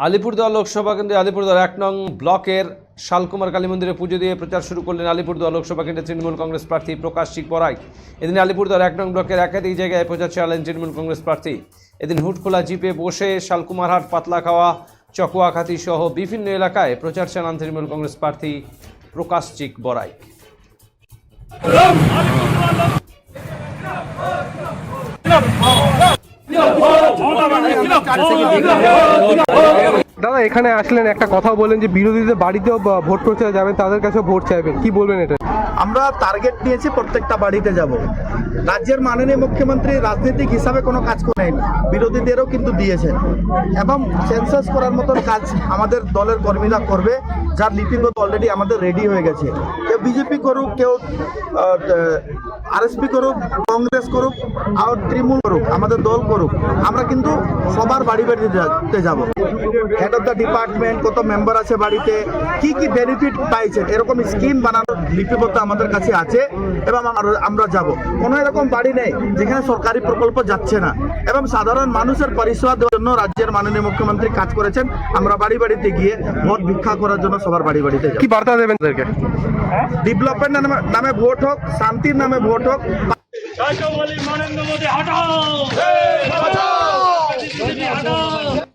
আলিপুরদুয়ার লোকসভা কেন্দ্রে আলিপুরদুয়ার এক নং ব্লকের শালকুমার কালী মন্দিরে পুজো দিয়ে প্রচার শুরু করলেন আলিপুরদুয়ার লোকসভা কেন্দ্রে তৃণমূল কংগ্রেস প্রার্থী প্রকাশ চিক বরাই এদিন আলিপুরদুয়ার এক নং ব্লকের একাধিক জায়গায় প্রচার চালালেন তৃণমূল কংগ্রেস প্রার্থী। এদিন হুটখোলা জিপে বসে শালকুমারহাট, পাতলাখাওয়া, চকুয়াখাতি সহ বিভিন্ন এলাকায় প্রচার চালান তৃণমূল কংগ্রেস প্রার্থী প্রকাশ চিক বরাই দাদা, এখানে আসলেন, একটা কথা বলেন যে বিরোধীদের বাড়িতেও ভোট করতে যাবেন, তাদের কাছেও ভোট চাইবেন। কি বলবেন এটা? আমরা টার্গেট নিয়েছি প্রত্যেকটা বাড়িতে যাব। রাজ্যের মাননীয় মুখ্যমন্ত্রী রাজনৈতিক হিসাবে কোনো কাজ করেন বিরোধীদেরও কিন্তু দিয়েছেন। এবং সেন্সাস করার মতন কাজ আমাদের দলের কর্মীরা করবে, যার লিপিবদ্ধ অলরেডি আমাদের রেডি হয়ে গেছে। বিজেপি করুক, কেউ আরএসপি করুক, কংগ্রেস করুক আর তৃণমূল করুক, আমাদের দল করুক, আমরা কিন্তু সবার বাড়ি বাড়িতে যাব। হেড অফ দ্য ডিপার্টমেন্ট কত মেম্বার আছে বাড়িতে, কি কি বেনিফিট পাইছেন, এরকম স্কিম বানানোর লিপিবদ্ধ আমাদের কাছে আছে, এবং আমরা- আমরা যাব। কোনো এরকম বাড়ি নেই, যেখানে সরকারি প্রকল্প যাচ্ছে না, এবং সাধারণ মানুষের পরিষেবা দেওয়ার জন্য রাজ্যের মাননীয় মুখ্যমন্ত্রী কাজ করেছেন, আমরা বাড়ি বাড়িতে গিয়ে ভোট ভিক্ষা করার জন্য সবার বাড়ি বাড়িতে কি বার্তা দেবেন তাদেরকে? ডেভেলপমেন্ট নামে নামে ভোট হোক শান্তির নামে ভোট হোক। নরেন্দ্র মোদী হটাও!